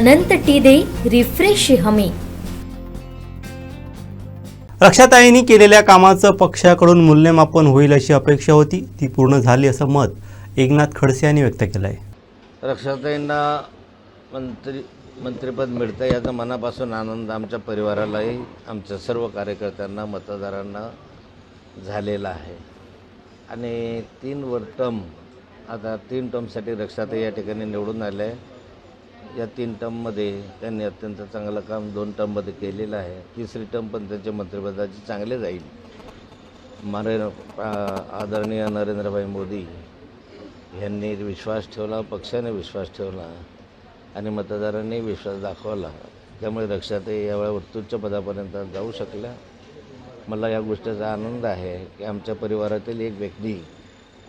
अनंत T refresh हमी. रक्षाताईंनी केलेल्या कामाचं पक्षाकडून मूल्यमापन होईल अशी अपेक्षा होती. ती पूर्ण झाली असं मत एकनाथ खडसे यांनी व्यक्त केलं आहे रक्षाताईंना मंत्री मंत्रिपद मिळतं याचा मनापासून आनंद आमच्या परिवारालाही आमच्या सर्व कार्यकर्त्यांना मतदारांना झालेला आहे. आणि तीन वर टर्म आता तीन टर्मसाठी रक्षाताई या ठिकाणी निवडून आल्या आहे. या तीन टर्ममध्ये त्यांनी अत्यंत चांगलं काम दोन टर्ममध्ये केलेलं आहे. तिसरी टर्म पण त्यांच्या मंत्रिपदाची चांगले जाईल. मारे आदरणीय नरेंद्रभाई मोदी यांनी विश्वास ठेवला पक्षाने विश्वास ठेवला आणि मतदारांनी विश्वास दाखवला. त्यामुळे रक्षाताई यावेळा उत्तुच्च पदापर्यंत जाऊ शकल्या. मला या गोष्टीचा आनंद आहे की आमच्या परिवारातील एक व्यक्ती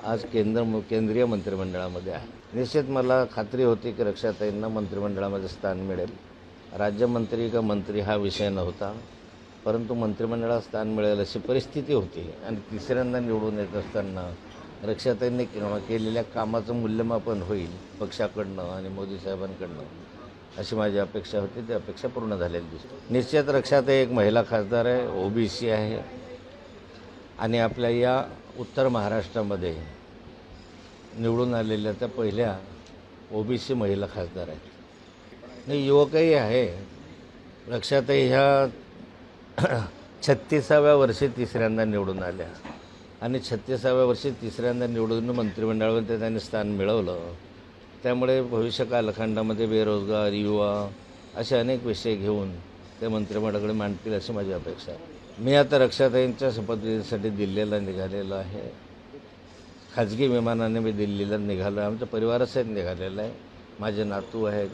आज केंद्र केंद्रीय मंत्रिमंडळामध्ये आहे. निश्चित मला खात्री होती की रक्षाताईंना मंत्रिमंडळामध्ये स्थान मिळेल. राज्यमंत्री का मंत्री हा विषय नव्हता परंतु मंत्रिमंडळात स्थान मिळेल अशी परिस्थिती होती. आणि तिसऱ्यांदा निवडून येत असताना रक्षाताईंनी केलेल्या कामाचं मूल्यमापन होईल पक्षाकडनं आणि मोदी साहेबांकडनं अशी माझी अपेक्षा होती. ती अपेक्षा पूर्ण झालेली दिसते. निश्चित रक्षाताई एक महिला खासदार आहे ओबीसी आहे. आणि आपल्या या उत्तर महाराष्ट्रामध्ये निवडून आलेल्या त्या पहिल्या ओबीसी महिला खासदार आहेत. आणि युवकही आहे. लक्षातही ह्या छत्तीसाव्या वर्षी तिसऱ्यांदा निवडून आल्या. आणि छत्तीसाव्या वर्षी तिसऱ्यांदा निवडून मंत्रिमंडळामध्ये त्यांनी स्थान मिळवलं. त्यामुळे भविष्य कालखंडामध्ये बेरोजगार युवा असे अनेक विषय घेऊन ते मंत्रिमंडळाकडे मांडतील अशी माझी अपेक्षा आहे. मी आता रक्षाताईंच्या शपथविधीसाठी दिल्लीला निघालेलो आहे. खाजगी विमानाने मी दिल्लीला निघालो आहे. आमच्या परिवारासहित निघालेलं आहे. माझे नातू आहेत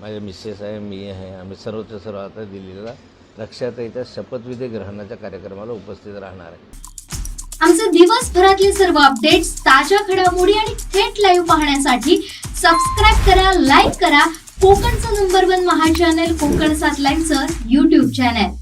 माझे मिसेस आहे मी आहे. आम्ही सर्वच सर्व आता दिल्लीला रक्षाताईच्या शपथविधी ग्रहणाच्या कार्यक्रमाला उपस्थित राहणार आहे. आमचे दिवसभरातले सर्व अपडेट्स ताज्या घडामोडी आणि थेट लाईव्ह पाहण्यासाठी सबस्क्राईब करा लाईक करा. कोकणचं नंबर वन महा चॅनल कोकण सात लाईव्हचं युट्यूब चॅनल